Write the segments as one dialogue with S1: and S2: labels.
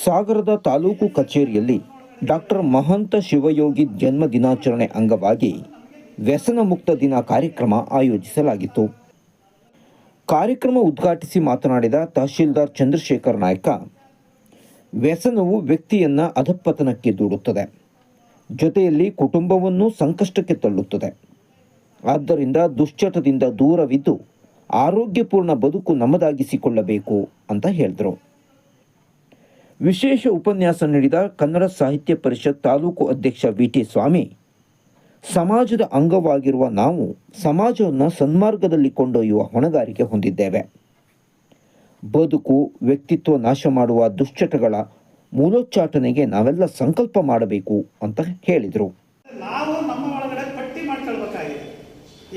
S1: ಸಾಗರದ ತಾಲೂಕು ಕಚೇರಿಯಲ್ಲಿ ಡಾಕ್ಟರ್ ಮಹಂತ ಶಿವಯೋಗಿ ಜನ್ಮ ದಿನಾಚರಣೆ ಅಂಗವಾಗಿ ವ್ಯಸನ ಮುಕ್ತ ದಿನ ಕಾರ್ಯಕ್ರಮ ಆಯೋಜಿಸಲಾಗಿತ್ತು. ಕಾರ್ಯಕ್ರಮ ಉದ್ಘಾಟಿಸಿ ಮಾತನಾಡಿದ ತಹಶೀಲ್ದಾರ್ ಚಂದ್ರಶೇಖರ್ ನಾಯ್ಕ, ವ್ಯಸನವು ವ್ಯಕ್ತಿಯನ್ನು ಅಧಪತನಕ್ಕೆ ದೂಡುತ್ತದೆ, ಜೊತೆಯಲ್ಲಿ ಕುಟುಂಬವನ್ನು ಸಂಕಷ್ಟಕ್ಕೆ ತಳ್ಳುತ್ತದೆ. ಆದ್ದರಿಂದ ದುಶ್ಚಟದಿಂದ ದೂರವಿದ್ದು ಆರೋಗ್ಯಪೂರ್ಣ ಬದುಕು ನಮ್ಮದಾಗಿಸಿಕೊಳ್ಳಬೇಕು ಅಂತ ಹೇಳಿದರು. ವಿಶೇಷ ಉಪನ್ಯಾಸ ನೀಡಿದ ಕನ್ನಡ ಸಾಹಿತ್ಯ ಪರಿಷತ್ ತಾಲೂಕು ಅಧ್ಯಕ್ಷ ವಿ ಟಿ ಸ್ವಾಮಿ. ಸಮಾಜದ ಅಂಗವಾಗಿರುವ ನಾವು ಸಮಾಜವನ್ನು ಸನ್ಮಾರ್ಗದಲ್ಲಿ ಕೊಂಡೊಯ್ಯುವ ಹೊಣೆಗಾರಿಕೆ ಹೊಂದಿದ್ದೇವೆ. ಬದುಕು, ವ್ಯಕ್ತಿತ್ವ ನಾಶ ಮಾಡುವ ದುಶ್ಚಟಗಳ ಮೂಲೋಚ್ಚಾಟನೆಗೆ ನಾವೆಲ್ಲ ಸಂಕಲ್ಪ ಮಾಡಬೇಕು ಅಂತ ಹೇಳಿದರು.
S2: ನಾವು ನಮ್ಮ ಒಳಗಡೆ ಪಟ್ಟಿ ಮಾಡ್ಕೊಳ್ಬೇಕಾಗಿದೆ.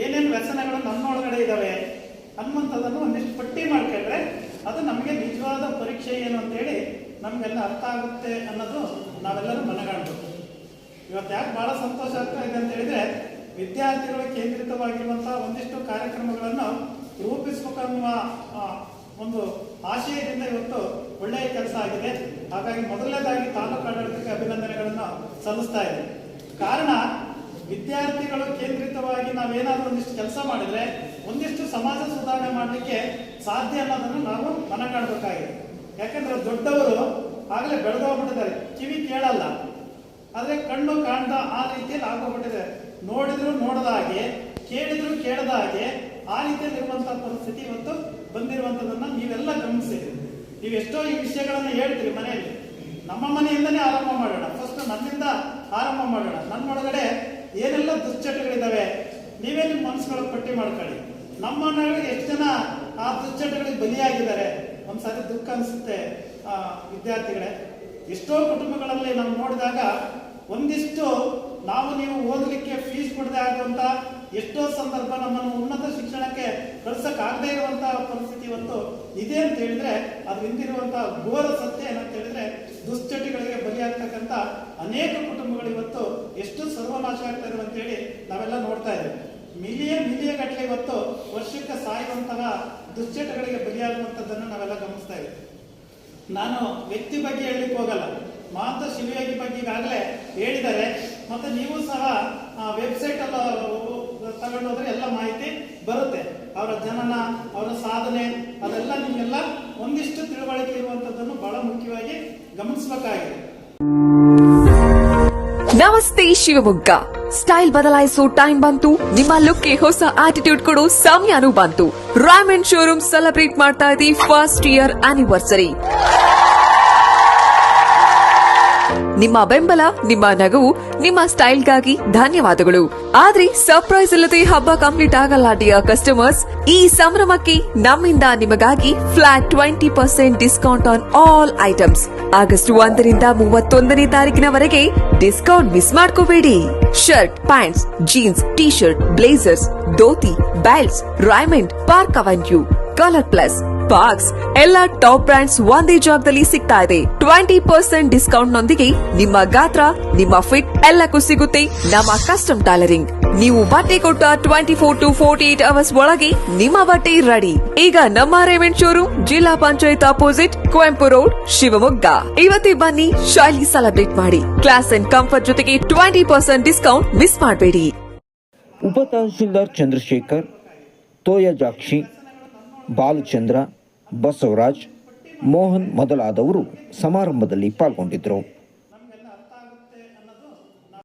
S2: ಏನೇನು ವ್ಯಸನಗಳು ನಮ್ಮ ಒಳಗಡೆ ಇದ್ದಾವೆ ಅನ್ನುವಂಥದ್ದನ್ನು ಒಂದಿಷ್ಟು ಪಟ್ಟಿ ಮಾಡ್ಕೊಂಡ್ರೆ ಅದು ನಮಗೆ ನಿಜವಾದ ಪರೀಕ್ಷೆ ಏನು ಅಂತೇಳಿ ನಮಗೆಲ್ಲ ಅರ್ಥ ಆಗುತ್ತೆ ಅನ್ನೋದು ನಾವೆಲ್ಲರೂ ಮನಗಾಣಬೇಕು. ಇವತ್ತು ಯಾಕೆ ಭಾಳ ಸಂತೋಷ ಆಗ್ತಾ ಇದೆ ಅಂತ ಹೇಳಿದ್ರೆ, ವಿದ್ಯಾರ್ಥಿಗಳು ಕೇಂದ್ರಿತವಾಗಿರುವಂತಹ ಒಂದಿಷ್ಟು ಕಾರ್ಯಕ್ರಮಗಳನ್ನು ರೂಪಿಸಬೇಕನ್ನುವ ಒಂದು ಆಶಯದಿಂದ ಇವತ್ತು ಒಳ್ಳೆಯ ಕೆಲಸ ಆಗಿದೆ. ಹಾಗಾಗಿ ಮೊದಲನೇದಾಗಿ ತಾಲೂಕು ಆಡಳಿತಕ್ಕೆ ಅಭಿನಂದನೆಗಳನ್ನು ಸಲ್ಲಿಸ್ತಾ ಇದೆ ಕಾರಣ, ವಿದ್ಯಾರ್ಥಿಗಳು ಕೇಂದ್ರಿತವಾಗಿ ನಾವೇನಾದ್ರೂ ಒಂದಿಷ್ಟು ಕೆಲಸ ಮಾಡಿದ್ರೆ, ಒಂದಿಷ್ಟು ಸಮಾಜ ಸುಧಾರಣೆ ಮಾಡಲಿಕ್ಕೆ ಸಾಧ್ಯ ಅನ್ನೋದನ್ನು ನಾವು ಮನಗಾಣಬೇಕಾಗಿದೆ. ಯಾಕಂದ್ರೆ ದೊಡ್ಡವರು ಆಗಲೇ ಬೆಳೆದೋಗ್ಬಿಟ್ಟಿದ್ದಾರೆ. ಕಿವಿ ಕೇಳಲ್ಲ. ಆದರೆ ಕಣ್ಣು ಕಾಣ್ತಾ ಆ ರೀತಿಯಲ್ಲಿ ಆಗೋಗ್ಬಿಟ್ಟಿದೆ ನೋಡಿದ್ರು ನೋಡದ ಹಾಗೆ, ಕೇಳಿದ್ರು ಕೇಳದ ಹಾಗೆ ಆ ರೀತಿಯಲ್ಲಿ ಇರುವಂತಹ ಪರಿಸ್ಥಿತಿ ಇವತ್ತು ಬಂದಿರುವಂತದನ್ನ ನೀವೆಲ್ಲ ಗಮನಿಸಿದ್ರಿ ನೀವು ಎಷ್ಟೋ ಈ ವಿಷಯಗಳನ್ನ ಹೇಳ್ತೀರಿ ಮನೆಯಲ್ಲಿ. ನಮ್ಮ ಮನೆಯಿಂದನೇ ಆರಂಭ ಮಾಡೋಣ. ಫಸ್ಟ್ ನನ್ನಿಂದ ಆರಂಭ ಮಾಡೋಣ. ನನ್ನೊಳಗಡೆ ಏನೆಲ್ಲ ದುಶ್ಚಟಗಳಿದ್ದಾವೆ ನೀವೇ ನಿಮ್ಮ ಮನಸ್ಸುಗಳ ಪಟ್ಟಿ ಮಾಡ್ಕೊಳ್ಳಿ. ನಮ್ಮ ಮನೆಯೊಳಗೆ ಎಷ್ಟು ಜನ ಆ ದುಶ್ಚಟಗಳಿಗೆ ಬಲಿಯಾಗಿದ್ದಾರೆ? ಒಂದ್ಸಾರಿ ದುಃಖ ಅನಿಸುತ್ತೆ ವಿದ್ಯಾರ್ಥಿಗಳೇ. ಎಷ್ಟೋ ಕುಟುಂಬಗಳಲ್ಲಿ ನಾವು ನೋಡಿದಾಗ ಒಂದಿಷ್ಟು ನಾವು ನೀವು ಓದಲಿಕ್ಕೆ ಫೀಸ್ ಕೊಡದೆ ಆಗುವಂತ ಎಷ್ಟೋ ಸಂದರ್ಭ ನಮ್ಮನ್ನು ಉನ್ನತ ಶಿಕ್ಷಣಕ್ಕೆ ಕಳ್ಸಕ್ ಆಗದೆ ಇರುವಂತಹ ಪರಿಸ್ಥಿತಿ ಇವತ್ತು ಇದೆ ಅಂತ ಹೇಳಿದ್ರೆ, ಅದು ಹಿಂದಿರುವಂತ ಘೋರ ಸತ್ಯ ಏನಂತ ಹೇಳಿದ್ರೆ, ದುಶ್ಚಟಿಗಳಿಗೆ ಬಲಿಯಾಗ್ತಕ್ಕಂತ ಅನೇಕ ಕುಟುಂಬಗಳು ಇವತ್ತು ಎಷ್ಟು ಸರ್ವನಾಶ ಆಗ್ತಾ ಇದಾವೆ ಅಂತ ಹೇಳಿ ನಾವೆಲ್ಲ ನೋಡ್ತಾ ಇದ್ದೇವೆ. ಮಿಲಿಯನ್ ಮಿಲಿಯ ಗಟ್ಟಲೆ ಇವತ್ತು ಸಾಯುವಂತಹ ದುಶ್ಚಟಗಳಿಗೆ ಬಲಿಯಾಗುವಂತದ್ದನ್ನು ನಾವೆಲ್ಲ ಗಮನಿಸ್ತಾ ಇದ್ದೀವಿ. ನಾನು ವ್ಯಕ್ತಿ ಬಗ್ಗೆ ಹೇಳಲಿಕ್ಕೆ ಹೋಗಲ್ಲ. ಮಾತ್ರ ಶಿವಯೋಗಿ ಬಗ್ಗೆ ಈಗಾಗಲೇ ಹೇಳಿದ್ದಾರೆ. ಮತ್ತೆ ನೀವು ಸಹ ವೆಬ್ಸೈಟ್ ತಗೊಂಡು ಹೋದ್ರೆ ಎಲ್ಲ ಮಾಹಿತಿ ಬರುತ್ತೆ. ಅವರ ಜನನ, ಅವರ ಸಾಧನೆ, ಅದೆಲ್ಲ ನಿಮಗೆಲ್ಲ ಒಂದಿಷ್ಟು ತಿಳುವಳಿಕೆ ಇರುವಂತದ್ದನ್ನು ಬಹಳ ಮುಖ್ಯವಾಗಿ ಗಮನಿಸಬೇಕಾಗಿದೆ.
S3: ನಮಸ್ತೆ ಶಿವಮೊಗ್ಗ. ಸ್ಟೈಲ್ ಬದಲಾಯಿಸೋ ಟೈಮ್ ಬಂತು. ನಿಮ್ಮ ಲುಕ್ಗೆ ಹೊಸ ಆಟಿಟ್ಯೂಡ್ ಕೊಡೋ ಸಮಯನೂ ಬಂತು. ರಾಮಂಡ್ ಶೋರೂಮ್ ಸೆಲೆಬ್ರೇಟ್ ಮಾಡ್ತಾ ಇದೆ ಫಸ್ಟ್ ಇಯರ್ ಆನಿವರ್ಸರಿ ನಿಮ್ಮ ಬೆಂಬಲ, ನಿಮ್ಮ ನಗವು ನಿಮ್ಮ ಸ್ಟೈಲ್ಗಾಗಿ ಧನ್ಯವಾದಗಳು. ಆದ್ರೆ ಸರ್ಪ್ರೈಸ್ ಇಲ್ಲದೆ ಹಬ್ಬ ಕಂಪ್ಲೀಟ್ ಆಗಲ್ಲ ಡಿಯರ್ ಕಸ್ಟಮರ್ಸ್. ಈ ಸಂಭ್ರಮಕ್ಕೆ ನಮ್ಮಿಂದ ನಿಮಗಾಗಿ flat twenty percent discount on all items August ಒಂದರಿಂದ ಮೂವತ್ತೊಂದನೇ ತಾರೀಕಿನವರೆಗೆ ಡಿಸ್ಕೌಂಟ್ ಮಿಸ್ ಮಾಡ್ಕೋಬೇಡಿ. Shirt, pants, jeans T shirt blazers, dhoti belts Raymond Park Avenue, Color Plus. Box ಎಲ್ಲ ಟಾಪ್ ಬ್ರಾಂಡ್ಸ್ ಒಂದೇ ಜಾಗದಲ್ಲಿ ಸಿಗ್ತಾ ಇದೆ. ಟ್ವೆಂಟಿ ಪರ್ಸೆಂಟ್ ಡಿಸ್ಕೌಂಟ್ ನೊಂದಿಗೆ ನಿಮ್ಮ ಗಾತ್ರ, ನಿಮ್ಮ ಫಿಟ್ ಎಲ್ಲಕ್ಕೂ ಸಿಗುತ್ತೆ. ನಮ್ಮ ಕಸ್ಟಮ್ ಟೈಲರಿಂಗ್ ನೀವು ಬಟ್ಟೆ ಕೊಟ್ಟ twenty four to forty eight hours ಒಳಗೆ ನಿಮ್ಮ ಬಟ್ಟೆ ರೆಡಿ ಈಗ ನಮ್ಮ ರೇವೆಂಟ್ showroom zilla panchayat opposite Kuvempu road Shivamogga. ಇವತ್ತೇ ಬನ್ನಿ, ಶೈಲಿ ಸೆಲೆಬ್ರೇಟ್ ಮಾಡಿ. ಕ್ಲಾಸ್ ಅಂಡ್ ಕಂಫರ್ಟ್ ಜೊತೆಗೆ ಟ್ವೆಂಟಿ ಪರ್ಸೆಂಟ್ ಡಿಸ್ಕೌಂಟ್ ಮಿಸ್ ಮಾಡಬೇಡಿ.
S1: ಉಪ ಚಂದ್ರಶೇಖರ್, ತೋಯಜಾಕ್ಷಿ ಬಾಲಚಂದ್ರ ಬಸವರಾಜ್ ಮೋಹನ್ ಮೊದಲಾದವರು ಸಮಾರಂಭದಲ್ಲಿ ಪಾಲ್ಗೊಂಡಿದ್ದರು.